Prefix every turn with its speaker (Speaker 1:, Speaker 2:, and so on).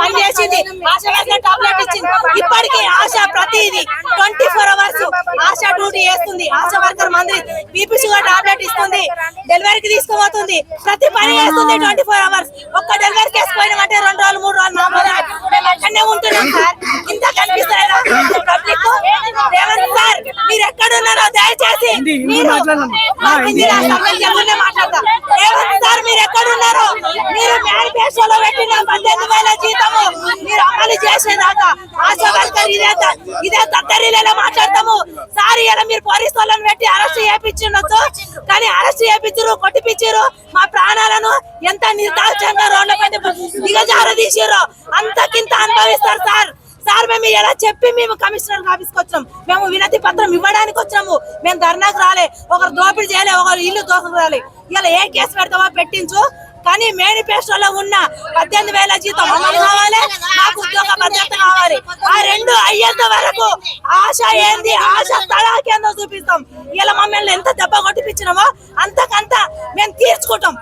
Speaker 1: పని చేసింది. ఆశ worker tablet ఇచ్చింది. ఇప్పటికీ ఆశ ప్రతిది twenty four hours ASHA duty చేస్తుంది. ఆశ వర్కర్ మంది బీపీ షుగర్ టాబ్లెట్ ఇస్తుంది. డెలివరీకి తీసుకుపోతుంది. ప్రతి పని చేస్తుంది ట్వంటీ ఫోర్ అవర్స్. ఒక్క డెలివరీ కేసు పోయినామంటే రెండు రోజులు మూడు రోజులు నాలుగు మేము అక్కడనే ఉంటున్నాం సార్. ఇంత కనిపిస్తారా పబ్లిక్ రేవంత్ సార్ మీరు ఎక్కడున్నారో దయచేసి మీరు మాట్లాడతాం. రేవంత్ సార్ మీరు ఎక్కడున్నారో? మీరు మేనిఫెస్టోలో పెట్టిన పద్దెనిమిది వేల జీతము మీరు అమలు చేసేదాకా ఆశా వర్కర్ ఇదే ఇదే తత్తరీలలో మాట్లాడతాము? సార్ ఇలా మీరు పోలీసు వాళ్ళని పెట్టి అరెస్ట్ చేయించుండొచ్చు? కానీ అరెస్ట్ చేయించారు కొట్టిపించారు మా ప్రాణాలను ఎంత నిర్దాక్షంగా రోడ్ల పైన దిగజార అంతకింత అనుభవిస్తారు సార్. సార్ మేము ఎలా చెప్పి మేము కమిషనర్ ఆఫీస్కి వచ్చాం. మేము వినతి పత్రం ఇవ్వడానికి వచ్చాము. మేము ధర్నాకు రాలే. ఒకరు దోపిడీ చేయలే ఒకరు ఇల్లు దోకకు రాలే. ఇలా ఏ కేసు పెడతామో పెట్టించు. కానీ మేనిఫెస్టోలో ఉన్న పద్దెనిమిది వేల జీతం అమలు కావాలి. అయ్యేంత వరకు ఆశ ఏంది? ఆశ తడాకేందో చూపిస్తాం. ఇలా మమ్మల్ని ఎంత దెబ్బ కొట్టిపించినామో అంతకంత మేము తీర్చుకుంటాం.